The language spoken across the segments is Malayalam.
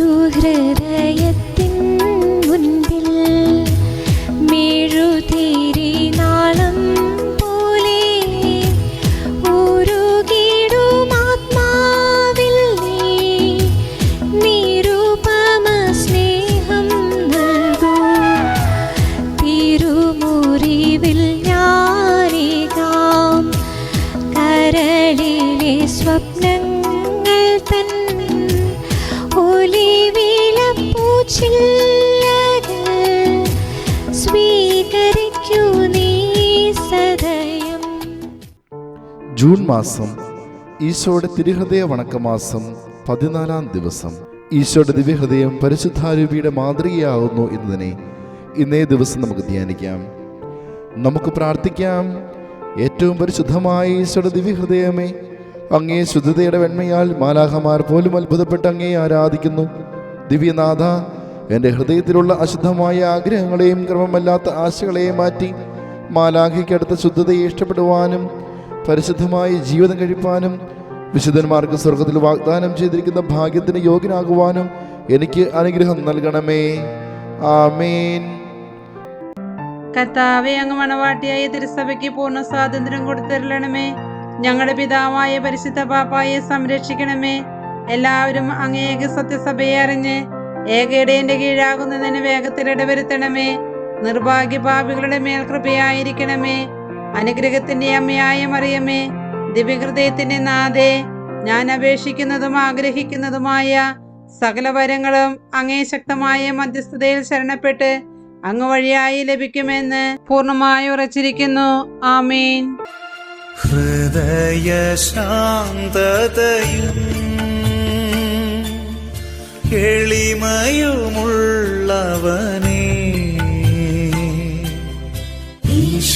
ഒരു ഹൃദയത്തിൻ മുൻപിൽ മെഴുതിരി നാളം പോലെ ഉരുകിടും ആത്മാവിൽ നീ. നിരുപമ സ്നേഹം നൽകൂ. തിരുമുറിവിൽ ഞാനേകാം. കരളിലെ സ്വപ്നങ്ങൾ ജൂൺ മാസം ഈശോയുടെ തിരുഹൃദയ വണക്കമാസം പതിനാലാം ദിവസം. ഈശോയുടെ ദിവ്യഹൃദയം പരിശുദ്ധാരൂപിയുടെ മാതൃകയാകുന്നു എന്നതിനെ ഇന്നേ ദിവസം നമുക്ക് ധ്യാനിക്കാം. നമുക്ക് പ്രാർത്ഥിക്കാം. ഏറ്റവും പരിശുദ്ധമായ ഈശോയുടെ ദിവ്യഹൃദയമേ അങ്ങേ ശുദ്ധതയുടെ വെണ്മയാൽ മാലാഹമാർ പോലും അത്ഭുതപ്പെട്ട് അങ്ങേ ആരാധിക്കുന്നു. ദിവ്യനാഥ എന്റെ ഹൃദയത്തിലുള്ള അശുദ്ധമായ ആഗ്രഹങ്ങളെയും ക്രമമല്ലാത്ത ആശകളെയും മാറ്റി മാലാഖയ്ക്കടുത്ത ശുദ്ധതയെ ഇഷ്ടപ്പെടുവാനും പരിശുദ്ധമായി ജീവിതം കഴിപ്പാനും വിശുദ്ധന്മാർക്ക് സ്വർഗത്തിൽ വാഗ്ദാനം ചെയ്തിരിക്കുന്ന ഭാഗ്യത്തിന് യോഗ്യനാകുവാനും എനിക്ക് അനുഗ്രഹം നൽകണമേ. ആമേൻ. കർത്താവെ അങ്ങ് മണവാട്ടിയായ തിരുസഭയ്ക്ക് പൂർണ സ്വാതന്ത്ര്യം കൊടുത്തരണമേ ഞങ്ങളുടെ പിതാവായ പരിശുദ്ധ പാപ്പായെ സംരക്ഷിക്കണമേ. എല്ലാവരും അങ്ങേക സത്യസഭയെ അറിഞ്ഞ് ഏകയുടെ കീഴാകുന്നതിന് വേഗത്തിൽ ഇടവരുത്തണമേ. നിർഭാഗ്യ പാപികളുടെ മേൽ കൃപയായിരിക്കണമേ അനുഗ്രഹത്തിന്റെ അമ്മയായ മറിയമേ ദിവ്യഹൃദയത്തിന്റെ നാഥേ ഞാൻ അപേക്ഷിക്കുന്നതും ആഗ്രഹിക്കുന്നതുമായ സകല വരങ്ങളും അങ്ങേ ശക്തമായ മധ്യസ്ഥതയിൽ ശരണപ്പെട്ട് അങ്ങ് വഴിയായി ലഭിക്കുമെന്ന് പൂർണമായി ഉറച്ചിരിക്കുന്നു. ആമീൻ. ഹൃദയശാന്തതയും എളിമയുമുള്ളവനേ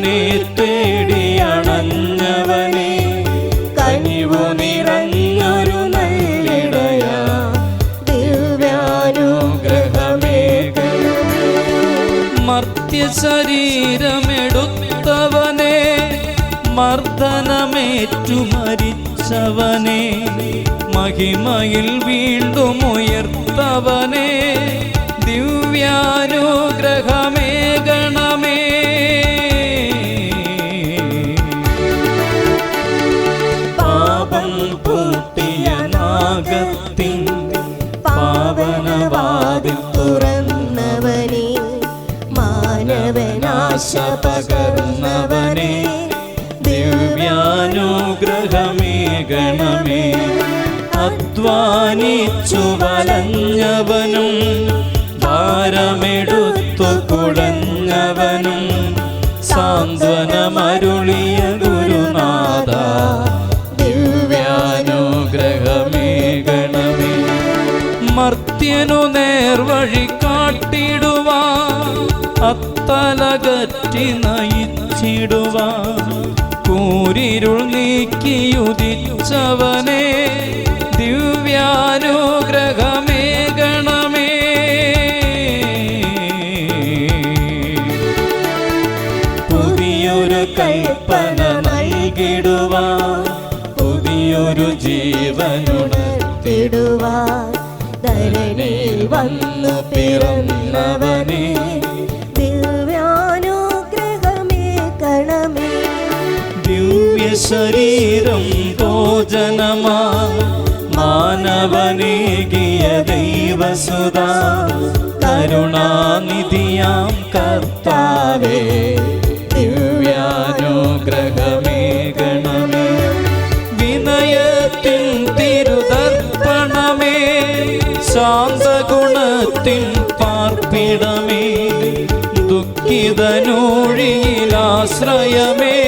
നരനെ തേടിയണഞ്ഞവനെ കനിവു നിറഞ്ഞൊരു ശരീരമെടുത്തവനെ മർദ്ദനമേറ്റു മരിച്ചവനെ മഹിമയിൽ വീണ്ടും ഉയർത്തവനെ ദിവ്യാനുഗ്രഹമേ മാനവനാശ പകർന്നവനെ ദിവ്യാനുഗ്രഹമേ ഗണമേ. അധ്വാനിച്ചു വലഞ്ഞവനും ഭാരമെടുത്തു കുടഞ്ഞവനും സാന്ത്വനമരുളിയ ഗുരുനാഥ ദിവ്യാനുഗ്രഹമേ ഗണമേ. മർത്യനു അത്തലകറ്റി നയിച്ചിടുവാൻ കൂരിരുൾ നീക്കിയുദിച്ചവനെ ദിവ്യാനുഗ്രഹമേ ഗണമേ. പുതിയൊരു കൽപ്പന നൽകിടുവാൻ പുതിയൊരു ജീവനുണർത്തിടുവാൻ ധരണിയിൽ വന്നു പിറന്നവനെ. ശരീരം ഭോജനമാ. മാനവനേകിയ ദൈവസുത. കരുണാനിധിയാം കർത്താവേ. ദിവ്യാനുഗ്രഹമേ വിനയത്തിൻ തിരുതർപ്പണമേ. ശാന്തഗുണത്തിൻ പാർപ്പിടമേ. ദുഃഖിതനൂഴിയിലാശ്രയമേ.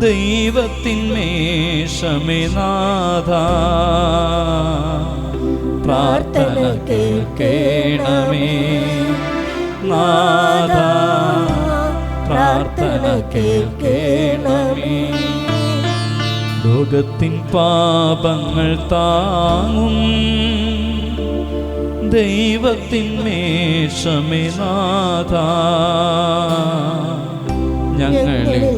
ദൈവത്തിൻ മേഷമേ നാഥ പ്രാർത്ഥന കേൾക്കേണമേ. നാഥ പ്രാർത്ഥന കേൾക്കേണമേ. ലോകത്തിൻ പാപങ്ങൾ താങ്ങും ദൈവത്തിൻ മേഷമേ നാഥ ഞങ്ങളിൽ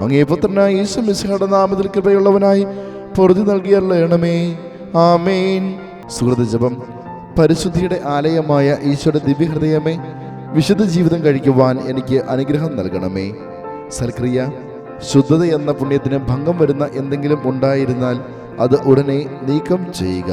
അങ്ങേ പുത്രനായ യേശു മിശിഹയുടെ നാമത്തിൽ കൃപയുള്ളവനായി പൊറുതി നൽകിയല്ലേണമേ ആമേൻ. സുഹൃത ജപം. പരിശുദ്ധിയുടെ ആലയമായ ഈശോയുടെ ദിവ്യഹൃദയമേ വിശുദ്ധ ജീവിതം കഴിക്കുവാൻ എനിക്ക് അനുഗ്രഹം നൽകണമേ. സൽക്രിയ ശുദ്ധത എന്ന പുണ്യത്തിന് ഭംഗം വരുന്ന എന്തെങ്കിലും ഉണ്ടായിരുന്നാൽ അത് ഉടനെ നീക്കം ചെയ്യുക.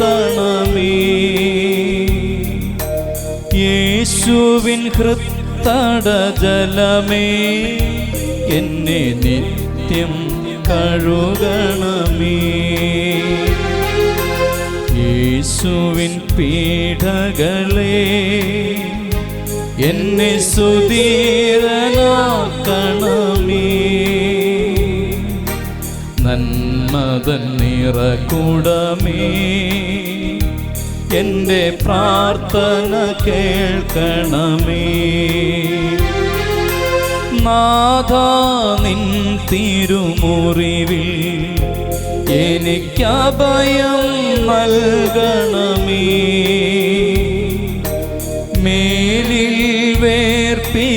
ലഹരിയിലാഴ്ത്തണമേ യേശുവിൻ ഹൃത്തട ജലമേ. എന്നെ നിത്യം കഴുകണമേ. യേശുവിൻ പീഠകളേ എന്നെ സുധീരനാക്കണമേ നിറകുടമേ എന്റെ പ്രാർത്ഥന കേൾക്കണമേ. നാഥ നിൻ തിരുമുറിവിൽ എനിക്കഭയം നൽകണമേ. മേലിൽ വേർപിരിയാതെ